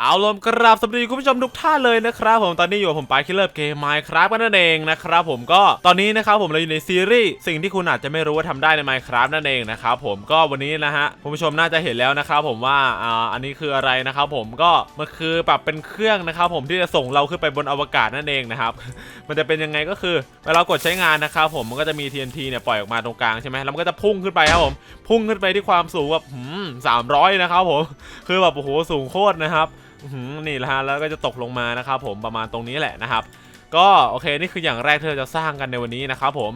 เอาลมกราบสวัสดีคุณผู้ชมทุกท่านเลยนะครับผมตอนนี้อยู่ผมปาคิลเลอร์เกมไมค์ครับกันนั่นเองนะครับผมก็ตอนนี้นะครับผมเราอยู่ในซีรีส์สิ่งที่คุณอาจจะไม่รู้ว่าทำได้ใน Minecraft นั่นเองนะครับผมก็วันนี้นะฮะคุณผู้ชมน่าจะเห็นแล้วนะครับผมว่าอ่าอันนี้คืออะไรนะครับผมก็มันคือปรับเป็นเครื่องนะครับผมที่จะส่งเราขึ้นไปบนอวกาศนั่นเองนะครับมันจะเป็นยังไงก็คือเวลาเรากดใช้งานนะครับผมมันก็จะมี TNT เนี่ยปล่อยออกมาตรงกลางใช่ไหมแล้วมันก็จะพุ่งขึ้นไปครับผมพุ่งขึ้นไปที่ความสูงแบบสามร้อยนะครับผมคือแบบโอ้โหสูงโคตรนะครับ นี่ละฮะแล้วก็จะตกลงมานะครับผมประมาณตรงนี้แหละนะครับ ก็โอเคนี่คืออย่างแรกที่เราจะสร้างกันในวันนี้นะครับผม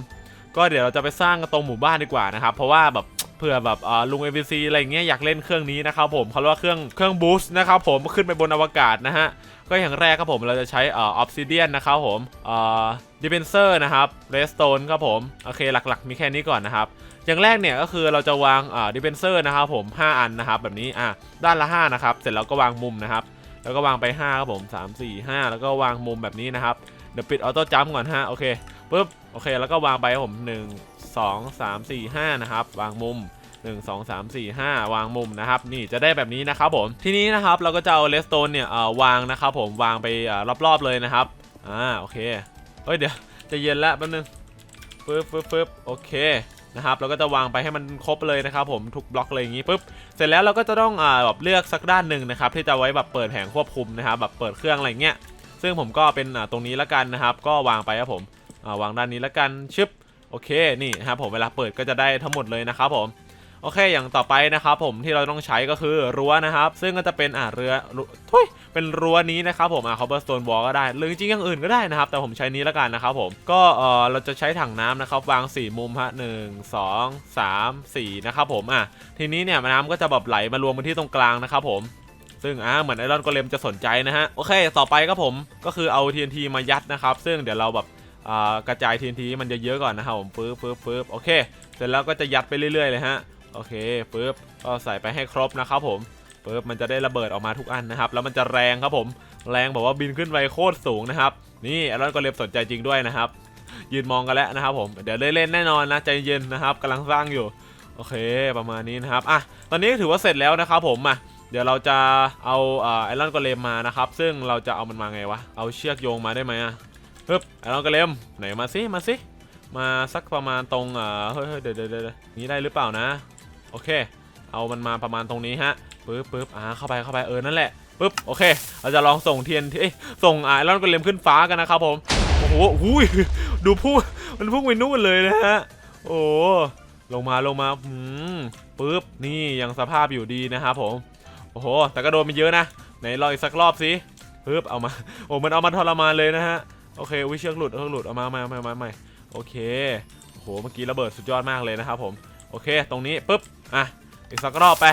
ก็เดี๋ยวเราจะไปสร้างกันตรงหมู่บ้านดีกว่านะครับ เพราะว่าแบบเผื่อแบบลุง ABC อะไรอย่างเงี้ยอยากเล่นเครื่องนี้นะครับผมเขาเรียกว่าเครื่องเครื่องบูสต์นะครับผมขึ้นไปบนอวกาศนะฮะก็อย่างแรกครับผมเราจะใช้ออฟซิเดียนนะครับผมอ่าดิเบนเซอร์นะครับเรสโตนครับผมโอเคหลักๆ มีแค่นี้ก่อนนะครับ อย่างแรกเนี่ยก็คือเราจะวางอ่าดิเบนเซอร์นะครับผม 5 อันนะครับแบบนี้อะด้านละ 5 นะครับ เสร็จแล้วก็วางมุมนะครับ แล้วก็วางไป5ครับผม3 4 5 แล้วก็วางมุมแบบนี้นะครับเดี๋ยวปิดออโต้จัมป์ก่อนฮะโอเคปุ๊บโอเค แล้วก็วางไปครับผม 1 2 3 4 5 นะครับ วางมุม 1 2 3 4 5 วางมุมนะครับ นี่จะได้แบบนี้นะครับผม ทีนี้นะครับเราก็จะเอาเลสโตนเนี่ย วางนะครับผม วางไปอรอบๆเลยนะครับ อ่า โอเค เฮ้ย เดี๋ยวจะเย็นแล้วแป๊บนึงปึ๊บปึ๊บปึ๊บโอเค นะครับเราก็จะวางไปให้มันครบเลยนะครับผมทุกบล็อกเลยอย่างนี้ปุ๊บเสร็จแล้วเราก็จะต้องอ่าแบบเลือกสักด้านหนึ่งนะครับที่จะไว้แบบเปิดแผงควบคุมนะครับแบบเปิดเครื่องอะไรเงี้ยซึ่งผมก็เป็นอ่าตรงนี้ละกันนะครับ ก็วางไปครับผมอ่าวางด้านนี้ละกันชึบโอเคนี่นะครับผมเวลาเปิดก็จะได้ทั้งหมดเลยนะครับผมโอเคอย่างต่อไปนะครับผมที่เราต้องใช้ก็คือรั้วนะครับ ซึ่งก็จะเป็นอ่าเรือทุย เป็นรั้วนี้นะครับผมอ่า cobblestone wall ก็ได้ หรือจริงอย่างอื่นก็ได้นะครับ แต่ผมใช้นี้ละกันนะครับผมก็เออเราจะใช้ถังน้ำนะครับวางสี่มุมฮะหนึ่งสองสามสี่นะครับผมอะทีนี้เนี่ยน้ำก็จะแบบไหลมารวมกันที่ตรงกลางนะครับผมซึ่งอ่าเหมือนไอรอนโกเลมจะสนใจนะฮะโอเค ต่อไปครับผมก็คือเอา TNT มายัดนะครับ ซึ่งเดี๋ยวเราแบบอ่ากระจาย TNT มันจะเยอะก่อนนะครับผมปึ๊บปึ๊บปึ๊บโอเค เสร็จแล้วก็จะยัดไปเรื่อยๆเลยฮะโอเคปึ๊บก็ใส่ไปให้ครบนะครับผม ปึ๊บมันจะได้ระเบิดออกมาทุกอันนะครับแล้วมันจะแรงครับผมแรงแบบว่าบินขึ้นไปโคตรสูงนะครับนี่ไอรอนโกเลมสนใจจริงด้วยนะครับยืนมองกันแล้วนะครับผมเดี๋ยวเล่นแน่นอนนะใจเย็นนะครับกำลังสร้างอยู่โอเคประมาณนี้นะครับอะตอนนี้ถือว่าเสร็จแล้วนะครับผมมาเดี๋ยวเราจะเอาไอรอนกอเลมมานะครับซึ่งเราจะเอามันมาไงวะเอาเชือกโยงมาได้ไหมอะฮึบไอรอนกอเลมไหนมาสิมาสิมาสักประมาณตรงอ่าเฮ้ยเฮ้ยเดี๋ยวเดี๋ยวเดี๋ยวนี้ได้หรือเปล่านะ โอเค เอามันมาประมาณตรงนี้ฮะ ปึ๊บปึ๊บอ่าเข้าไปเข้าไปเออนั่นแหละปึ๊บโอเค เราจะลองส่งเทียนเอ้ยส่งไอรอนกอเลมขึ้นฟ้ากันนะครับผมโอ้โหหูยดูพุ่งมันพุ่งไปนู่นเลยนะฮะโอ้ลงมาลงมาอืมปึ๊บนี่ยังสภาพอยู่ดีนะครับผมโอ้โหแต่ก็โดนไปเยอะนะไหนรองอีกสักรอบสิปึ๊บเอามาโอ้มันเอามาทรมานเลยนะฮะโอเควิเชือกหลุดเชือกหลุดเอามามามามาใหม่โอเคโอ้โหเมื่อกี้ระเบิดสุดยอดมากเลยนะครับผมโอเค ตรงนี้ปึ๊บอะอีกสักรอบไป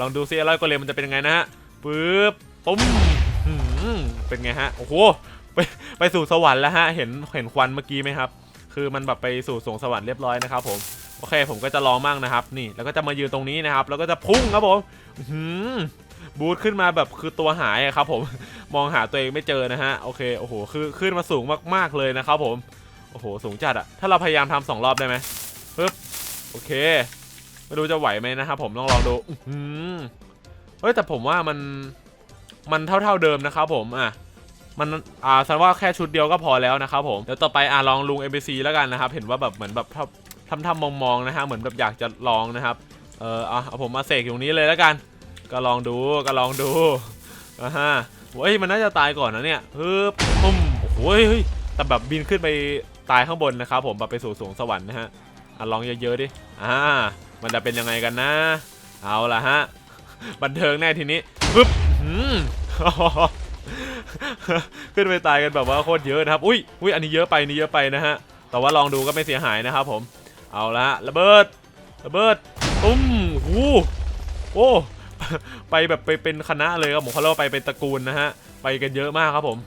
ลองดูซิอะไรก็เลยมันจะเป็นยังไงนะฮะปึ๊บปุ้มเป็นไงฮะ โอ้โห ไปไปสู่สวรรค์แล้วฮะ เห็นเห็นควันเมื่อกี้ไหมครับ คือมันแบบไปสู่สวงสวรรค์เรียบร้อยนะครับผม โอเค ผมก็จะลองมั่งนะครับ นี่ แล้วก็จะมายืนตรงนี้นะครับ แล้วก็จะพุ่งครับผมหือบูทขึ้นมาแบบคือตัวหายครับผม มองหาตัวเองไม่เจอนะฮะ โอเค โอ้โห คือขึ้นมาสูงมากๆเลยนะครับผม โอ้โห สูงจัดอะถ้าเราพยายามทำสองรอบได้ไหมปึ๊บ โอเค ไม่รู้จะไหวไหมนะครับผมต้องลองดูอื้อหือเฮ้ยแต่ผมว่ามันมันเท่าๆเดิมนะครับผมอะมันอ่าสันว่าแค่ชุดเดียวก็พอแล้วนะครับผมเดี๋ยวต่อไปอ่าลองลุง NPC แล้วกันนะครับ เห็นว่าแบบเหมือนแบบทำทำมองๆนะฮะเหมือนแบบอยากจะลองนะครับเออเอาเอาผมมาเสกอยู่ตรงนี้เลยแล้วกัน ก็ลองดูก็ลองดูอ่าฮะเฮ้ยมันน่าจะตายก่อนนะเนี่ยฮึบปุ้มโอ้ยแต่แบบบินขึ้นไปตายข้างบนนะครับผมแบบไปสู่สวงสวรรค์นะฮะอะลองเยอะๆดิอ่า มันจะเป็นยังไงกันนะ เอาละฮะ บันเทิงแน่ทีนี้ปึ๊บหืมขึ้นไปตายกันแบบว่าโคตรเยอะนะครับ อุ้ยอุ้ยอันนี้เยอะไปนี่เยอะไปนะฮะ แต่ว่าลองดูก็ไม่เสียหายนะครับผม เอาละระเบิด ระเบิดตุ้มหูโอ้ ไปแบบไปเป็นคณะเลยครับผมเขาเรียกว่าไปเป็นตระกูลนะฮะ ไปกันเยอะมากครับผม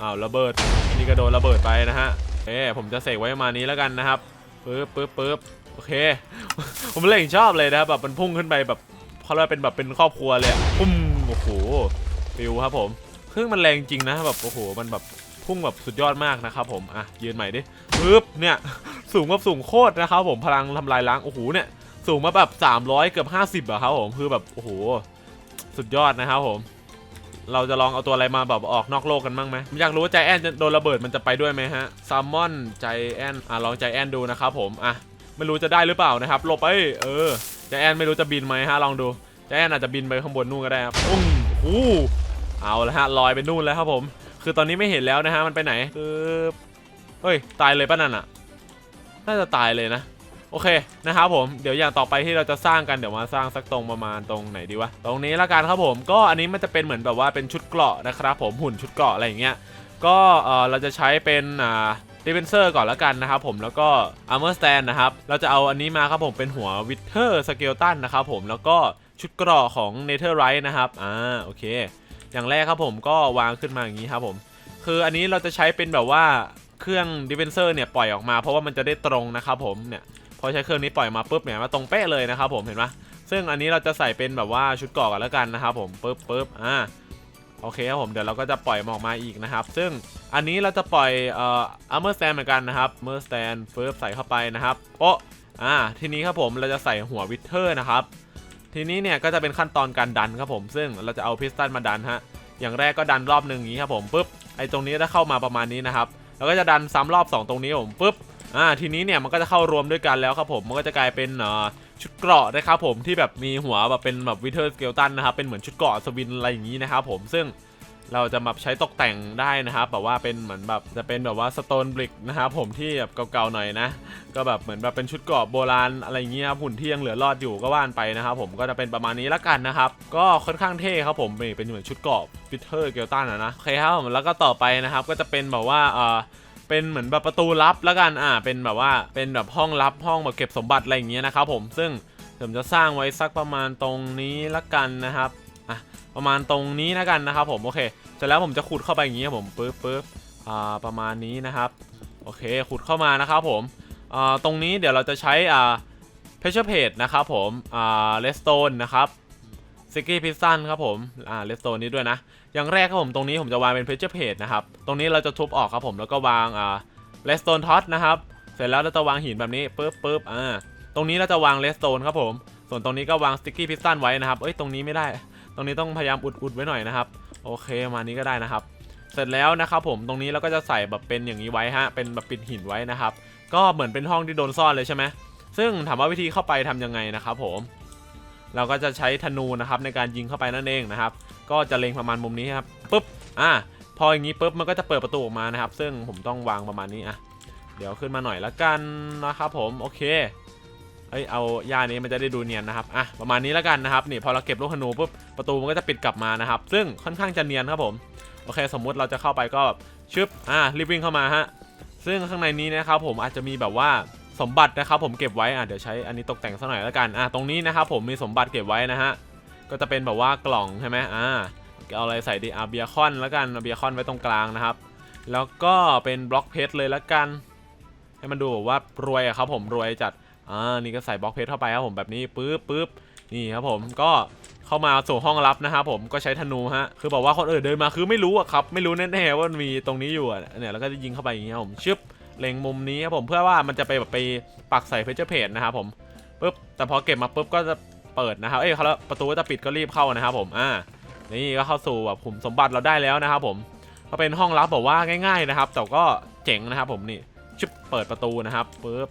อ้าวระเบิด นี่ก็โดนระเบิดไปนะฮะ เอ๊ผมจะเสกไว้ประมาณนี้แล้วกันนะครับ ปึ๊บปึ๊บปึ๊บโอเค ผมเล่นชอบเลยนะครับแบบมันพุ่งขึ้นไปแบบเขาเรียกเป็นแบบเป็นครอบครัวเลยปุ้มโอ้โหฟิวครับผมเครื่องมันแรงจริงนะแบบโอ้โหมันแบบพุ่งแบบสุดยอดมากนะครับผมอะยืนใหม่ดิปึ๊บเนี่ยสูงแบบสูงโคตรนะครับผมพลังทำลายล้างโอ้โหเนี่ยสูงมาแบบ300เกือบ50อะครับผมคือแบบโอ้โหสุดยอดนะครับผม เราจะลองเอาตัวอะไรมาแบบออกนอกโลกกันบ้างไหมผมอยากรู้ว่าใจแอนจะโดนระเบิดมันจะไปด้วยไหมฮะซัมมอนใจแอนอะลองใจแอนดูนะครับผมอะไม่รู้จะได้หรือเปล่านะครับหลบไปเออใจแอนไม่รู้จะบินไหมฮะลองดูใจแอนอาจจะบินไปข้างบนนู่นก็ได้ครับอุ้งอู้เอาละฮะลอยไปนู่นแล้วครับผม คือตอนนี้ไม่เห็นแล้วนะฮะมันไปไหนคือเฮ้ยตายเลยป่ะนั่นอะน่าจะตายเลยนะ โอเคนะครับผมเดี๋ยวอย่างต่อไปที่เราจะสร้างกันเดี๋ยวมาสร้างสักตรงประมาณตรงไหนดีวะตรงนี้ละกันครับผมก็อันนี้มันจะเป็นเหมือนแบบว่าเป็นชุดเกราะนะครับผมหุ่นชุดเกราะอะไรอย่างเงี้ยก็เออเราจะใช้เป็นอ่าดิเวนเซอร์ก่อนละกันนะครับผมแล้วก็อาร์เมอร์สแตนนะครับเราจะเอาอันนี้มาครับผมเป็นหัววิเทอร์สเกลตันนะครับผมแล้วก็ชุดเกราะของเนเธอร์ไรท์นะครับอ่าโอเค อย่างแรกครับผมก็วางขึ้นมาอย่างนี้ครับผมคืออันนี้เราจะใช้เป็นแบบว่าเครื่องดิเวนเซอร์เนี่ยปล่อยออกมาเพราะว่ามันจะได้ตรงนะครับผมเนี่ย พอใช้เครื่องนี้ปล่อยมาปุ๊บเนี่ยมาตรงเป๊ะเลยนะครับผมเห็นไหมซึ่งอันนี้เราจะใส่เป็นแบบว่าชุดเกราะกันแล้วกันนะครับผมปุ๊บปุ๊บอ่าโอเคครับผมเดี๋ยวเราก็จะปล่อยมันออกมาอีกนะครับ ซึ่งอันนี้เราจะปล่อยเอ่ออาร์เมอร์สแตนเหมือนกันนะครับเมอร์สแตนเฟิร์ใส่เข้าไปนะครับโป๊ะอ่าทีนี้ครับผมเราจะใส่หัววิเทอร์นะครับทีนี้เนี่ยก็จะเป็นขั้นตอนการดันครับผม ซึ่งเราจะเอาพิสตันมาดันฮะอย่างแรกก็ดันรอบหนึ่งอย่างนี้ครับผมปุ๊บไอ้ตรงนี้ถ้าเข้ามาประมาณนี้นะครับแล้วก็จะดันซ้ำรอบสองตรงนี้ผมปุ๊บ อ่าทีนี้เนี่ยมันก็จะเข้ารวมด้วยกันแล้วครับผมมันก็จะกลายเป็นชุดเกราะนะครับผมที่แบบมีหัวแบบเป็นแบบวิเทอร์สเกลตันนะครับเป็นเหมือนชุดเกราะสวินอะไรอย่างนี้นะครับผมซึ่งเราจะแบบใช้ตกแต่งได้นะครับแบบว่าเป็นเหมือนแบบจะเป็นแบบว่าสโตนบริกนะครับผมที่แบบเก่าๆหน่อยนะ ก็แบบเหมือนแบบเป็นชุดเกราะโบราณอะไรอย่างเงี้ยครับหุ่นที่ยังเหลือรอดอยู่ก็ว่านไปนะครับผมก็จะเป็นประมาณนี้ละกันนะครับ ก็ค่อนข้างเท่ครับผมเป็นเหมือนชุดเกราะวิเทอร์สเกลตันอะนะโอเคครับผมแล้วก็ต่อไปนะครับก็จะเป็นแบบว่าเอ่อ เป็นเหมือนแบบประตูลับแล้วกันอ่าเป็นแบบว่าเป็นแบบห้องลับห้องแบบเก็บสมบัติอะไรอย่างเงี้ยนะครับผมซึ่งผมจะสร้างไว้สักประมาณตรงนี้ละกันนะครับอะประมาณตรงนี้ละกันนะครับผมโอเคเสร็จแล้วผมจะขุดเข้าไปอย่างงี้ครับผมปึ๊บปึ๊บอ่าประมาณนี้นะครับโอเคขุดเข้ามานะครับผมอ่าตรงนี้เดี๋ยวเราจะใช้อ่าเพชเชอร์เพจนะครับผมอ่าเลสโตนนะครับซิกกี้พิซซันครับผมอ่าเลสโตนนี้ด้วยนะ อย่างแรกครับผมตรงนี้ผมจะวางเป็นเพจเจอร์เพจนะครับ ตรงนี้เราจะทุบออกครับผมแล้วก็วางอ่าเลสโตนท็อตนะครับ เสร็จแล้วเราจะวางหินแบบนี้ปึ๊บปึ๊บอ่า ตรงนี้เราจะวางเลสโตนครับผม ส่วนตรงนี้ก็วางสติ๊กกี้พิสตันไว้นะครับ เอ้ยตรงนี้ไม่ได้ ตรงนี้ต้องพยายามอุดอุดไว้หน่อยนะครับ โอเคมานี้ก็ได้นะครับ เสร็จแล้วนะครับผมตรงนี้เราก็จะใส่แบบเป็นอย่างนี้ไว้ฮะ เป็นแบบปิดหินไว้นะครับ ก็เหมือนเป็นห้องที่โดนซ่อนเลยใช่ไหมซึ่งถามว่าวิธีเข้าไปทำยังไงนะครับผม เราก็จะใช้ธนูนะครับในการยิงเข้าไปนั่นเองนะครับ ก็จะเล็งประมาณมุมนี้ครับปุ๊บอ่าพออย่างนี้ปุ๊บมันก็จะเปิดประตูออกมานะครับ ซึ่งผมต้องวางประมาณนี้อะเดี๋ยวขึ้นมาหน่อยละกันนะครับผมโอเคเอ้ยเอาย่านี้มันจะได้ดูเนียนนะครับอะประมาณนี้ละกันนะครับนี่พอเราเก็บลูกธนูปุ๊บประตูมันก็จะปิดกลับมานะครับ ซึ่งค่อนข้างจะเนียนครับผมโอเค สมมุติเราจะเข้าไปก็ชึบอ่ารีบวิ่งเข้ามาฮะซึ่งข้างในนี้นะครับผมอาจจะมีแบบว่า สมบัตินะครับผมเก็บไว้อะเดี๋ยวใช้อันนี้ตกแต่งสักหน่อยและกันอะตรงนี้นะครับผมมีสมบัติเก็บไว้นะฮะก็จะเป็นแบบว่ากล่องใช่ไหมอ่าเอาอะไรใส่ดีอาเบียคอนแล้วกันเอาเบียคอนไว้ตรงกลางนะครับ แล้วก็เป็นบล็อกเพชรเลยแล้วกัน ให้มันดูแบบว่ารวยครับผมรวยจัดอ่านี่ก็ใส่บล็อกเพชรเข้าไปครับผมแบบนี้ปึ๊บปึ๊บนี่ครับผมก็เข้ามาสู่ห้องลับนะครับผมก็ใช้ธนูฮะคือบอกว่าคนอื่นเดินมาคือไม่รู้อะครับไม่รู้แน่ๆว่ามันมีตรงนี้อยู่เนี่ยแล้วก็จะยิงเข้าไปอย่างเงี้ยผมชึบ เล็งมุมนี้ครับผมเพื่อว่ามันจะไปแบบไปปักใส่เพชรเพจนะครับผมปึ๊บแต่พอเก็บมาปุ๊บก็จะเปิดนะครับเอ้ยเขาแล้วประตูก็จะปิดก็รีบเข้านะครับผมอ่านี่ก็เข้าสู่แบบขุมสมบัติเราได้แล้วนะครับผมก็เป็นห้องลับแบบว่าง่าย ๆนะครับ แต่ก็เจ๋งนะครับผมนี่ชึบเปิดประตูนะครับปึ๊บ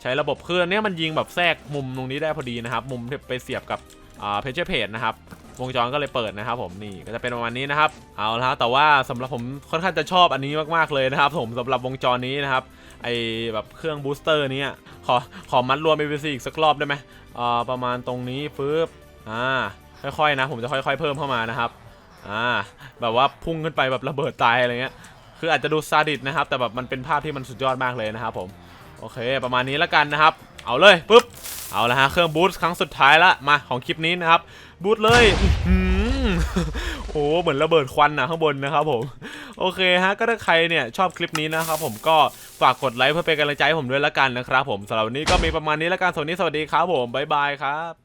ใช้ระบบเครื่องเนี้ยมันยิงแบบแทรกมุมตรงนี้ได้พอดีนะครับ มุมที่ไปเสียบกับอ่าเพจเพจนะครับ วงจรก็เลยเปิดนะครับผมนี่ก็จะเป็นประมาณนี้นะครับเอาละแต่ว่าสำหรับผมค่อนข้างจะชอบอันนี้มากๆเลยนะครับ ผมสำหรับวงจรนี้นะครับไอแบบเครื่องบูสเตอร์นี้ขอขอมัดรวม PVC อีกสักรอบได้ไหมอ่าประมาณตรงนี้ปึ๊บอ่าค่อยๆนะ ผมจะค่อยๆเพิ่มเข้ามานะครับอ่าแบบว่าพุ่งขึ้นไปแบบระเบิดตายอะไรเงี้ยคืออาจจะดูซาดิสนะครับ แต่แบบมันเป็นภาพที่มันสุดยอดมากเลยนะครับผมโอเค ประมาณนี้แล้วกันนะครับ เอาเลยปุ๊บ เอาละฮะ เครื่องบูสต์ครั้งสุดท้ายละมาของคลิปนี้นะครับ บูสต์เลยอื้อหือโอ้เหมือนระเบิดควันนะข้างบนนะครับผม โอเคฮะ ก็ถ้าใครเนี่ยชอบคลิปนี้นะครับผมก็ฝากกดไลค์เพื่อเป็นกำลังใจให้ผมด้วยละกันนะครับผมสำหรับวันนี้ก็มีประมาณนี้ละกันสวัสดีสวัสดีครับผมบ๊ายบายครับ